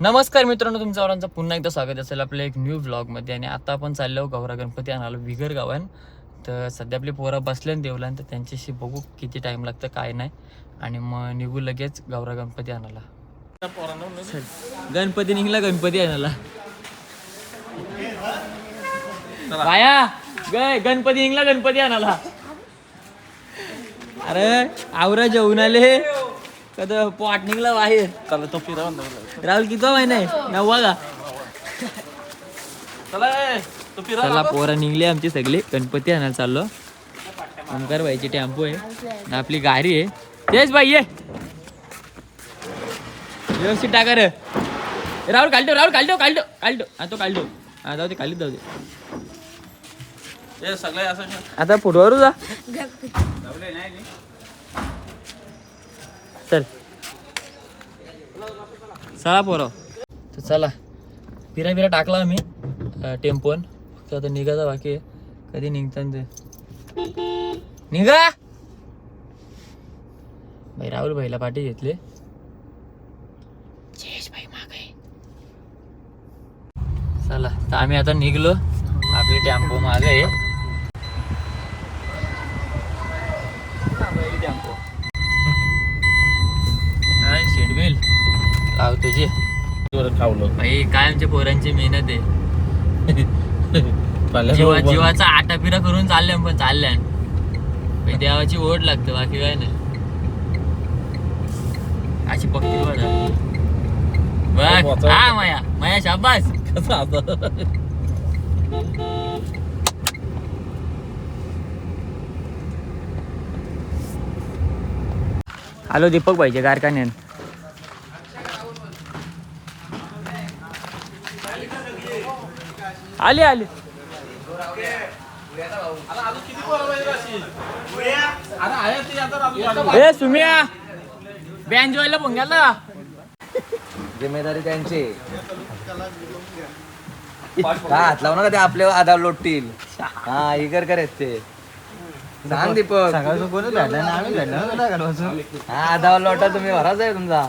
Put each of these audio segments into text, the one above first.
नमस्कार मित्रांनो तुमचं सर्वांचं पुन्हा एकदा स्वागत असेल आपल्या एक न्यू ब्लॉगमध्ये आणि आता आपण चाललो गौरा गणपती आणायला विगर गावान तर सध्या आपली पोरं बसले देवला तर त्यांच्याशी बघू किती टाइम लागतं काय नाही. आणि मग निघू लगेच गौरा गणपती आणायला. गणपती निघला गणपती आणायला. बाया गय गणपती निघला गणपती आणायला. अरे आवरा जेवून आले. कदा पॉट निघला बाहेर. चला तो फिरा राहुल किती महिना आहे नववा का चला तो फिरा चला पोरं निघले आमची सगळी. गणपती आणायला चाललो. ओमकार भाईची टेम्पो आहे. आणि आपली गाडी आहे. तेच बाई ये. व्यवस्थित टाका रे. राहुल काढतो राहुल काढतो काढतो काढतो हा तो काढतो हा जाऊ दे काढीत जाऊ दे. सगळे असं आता फुटवर जा. चल. चला पोरं. तर चला. फिरा फिरा टाकला आम्ही टेम्पोन. फक्त आता निघायचा बाकी आहे. कधी निघतात ते. निघा! भाई राहुल भाईला पाठी घेतले. जयेश भाई मागे. चला. तर आम्ही आता निघलो. आपली टेम्पो मागे आहे. लावते जे खावलं. भाई काय आमच्या पोरांची मेहनत आहे. जीवा जीवाचा आटा फिरा करून चालल्या पण चालल्या भाई देवाची ओढ लागते बाकी काय नाही. अशी पक्की ओढ आहे. बघ हा माया. माया शाबास. कसं आलो दीपक भाईचे कारखान्यान. आले आले. ए सुमिया. बँज व्हायला पण गेला जिम्मेदारी त्यांची. हात लावू नका ते आपल्या आधार लोटतील. हा इगर करायच ते. सांग दीपक. हा आधावर लोटा तुम्ही भराच आहे तुमचा.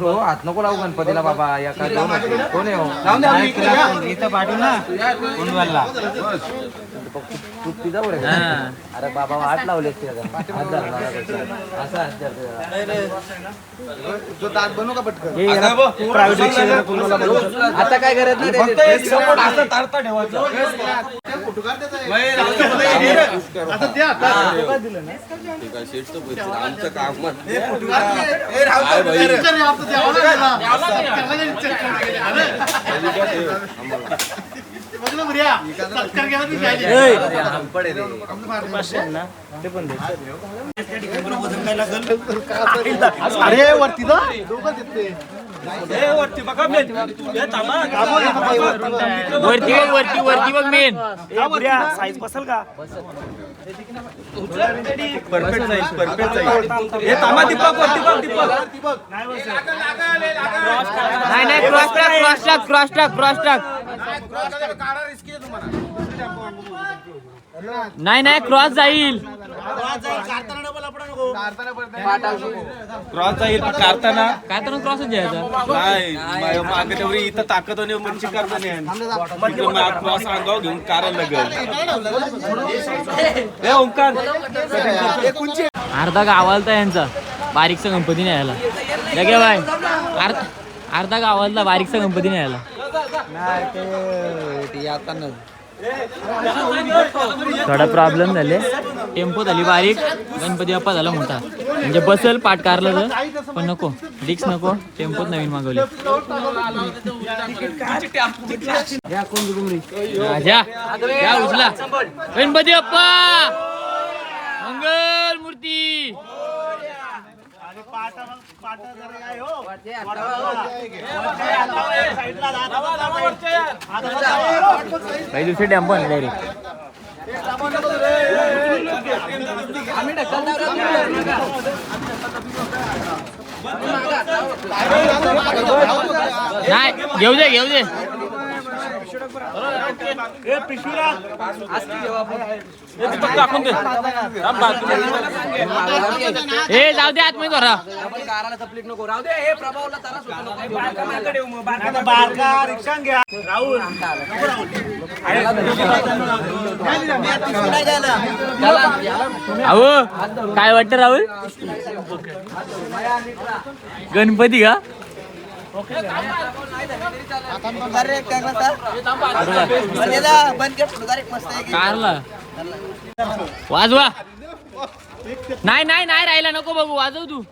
हो हात नको लावू गणपतीला बाबा या काय. कोण आहे हो? इथं पाठवू ना तू पिझ्झा बरं का? हा. अरे बाबा हात लावले ते आता. हात धरला ना त्याचा. असा. आता काय करत नाही हंपड आहे रे. अरे वरती जा दोघं तिथे वरती बघ वरती वरती बघ मेन साईज बसल का? नाही नाही क्रॉस टाक क्रॉस टाक क्रॉस टाक क्रॉस टाक नाही नाही क्रॉस जाईल. क्रॉस जाईल पण काढताना काय तर क्रॉसच द्यायचा नाही मागे तेवढी इथं ताकद आणि म्हणजे करता नाही. क्रॉस अंगावर घेऊन काढायला लागेल ए ओंकार. अर्धा गावालता यांचा बारीकचा गणपती नाही यायला लगे बाय. अर्धा अर्धा गावालता बारीकचा गणपती नाही यायला ते आता न थोडा प्रॉब्लेम झाले. टेम्पो झाली बारीक. गणपती बाप्पा झाला मोठा म्हणजे बसल पाठ कारलं तर. पण नको. डिक्स नको. टेम्पोत नवीन मागवले. उचला. गणपती बाप्पा! मंगल मूर्ती काही दुसरे टेम्पो आणले डायरेक्ट नाही घेऊ दे घेऊ दे हे जाऊ दे आतमध्ये धरा. काराला नको राहू दे हे प्रभावला त्याला सुचू बारका रिक्षा घ्या राहुल अहो काय वाटतं राहुल? गणपती का? वाजवा. नाही नाही नाही राहिला नको बघू वाजव तू.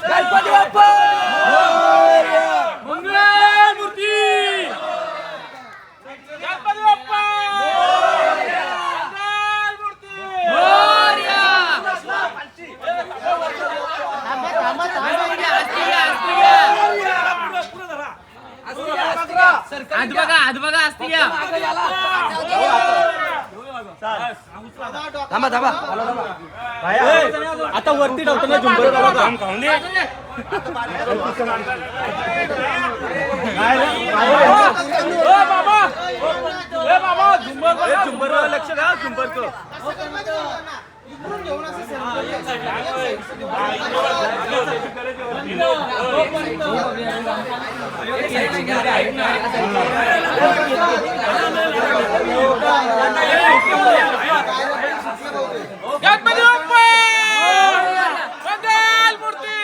गणपती बाप्पा! मंगल मूर्ती! गणपती बाप्पा! हात बघा हात बघा असते घ्या थांबा थांबा. आता वरती ठेवतो ना झुंबर झुंबर लक्ष द्या झुंबर बाप्पा मंगल मूर्ती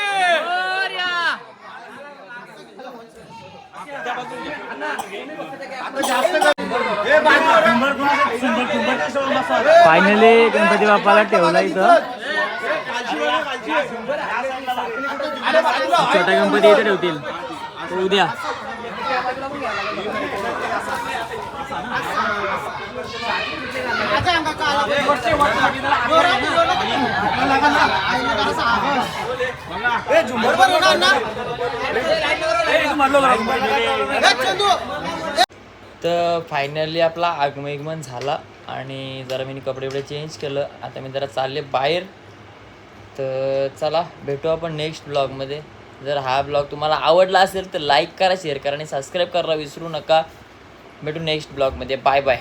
फायनली गणपती बाप्पाला ठेवला इथं. छोटा गणपती इथे ठेवतील. तो उद्या. तर फायनली आपला आगमन झाला आणि जरा मी कपडे बिपडे चेंज केलं. आता मी जरा चालले बाहेर. तर चला भेटू आपण नेक्स्ट ब्लॉगमध्ये जर हा ब्लॉग तुम्हाला आवडला असेल तर लाईक करा शेअर करा आणि सबस्क्राईब करायला विसरू नका. भेटू नेक्स्ट ब्लॉगमध्ये बाय बाय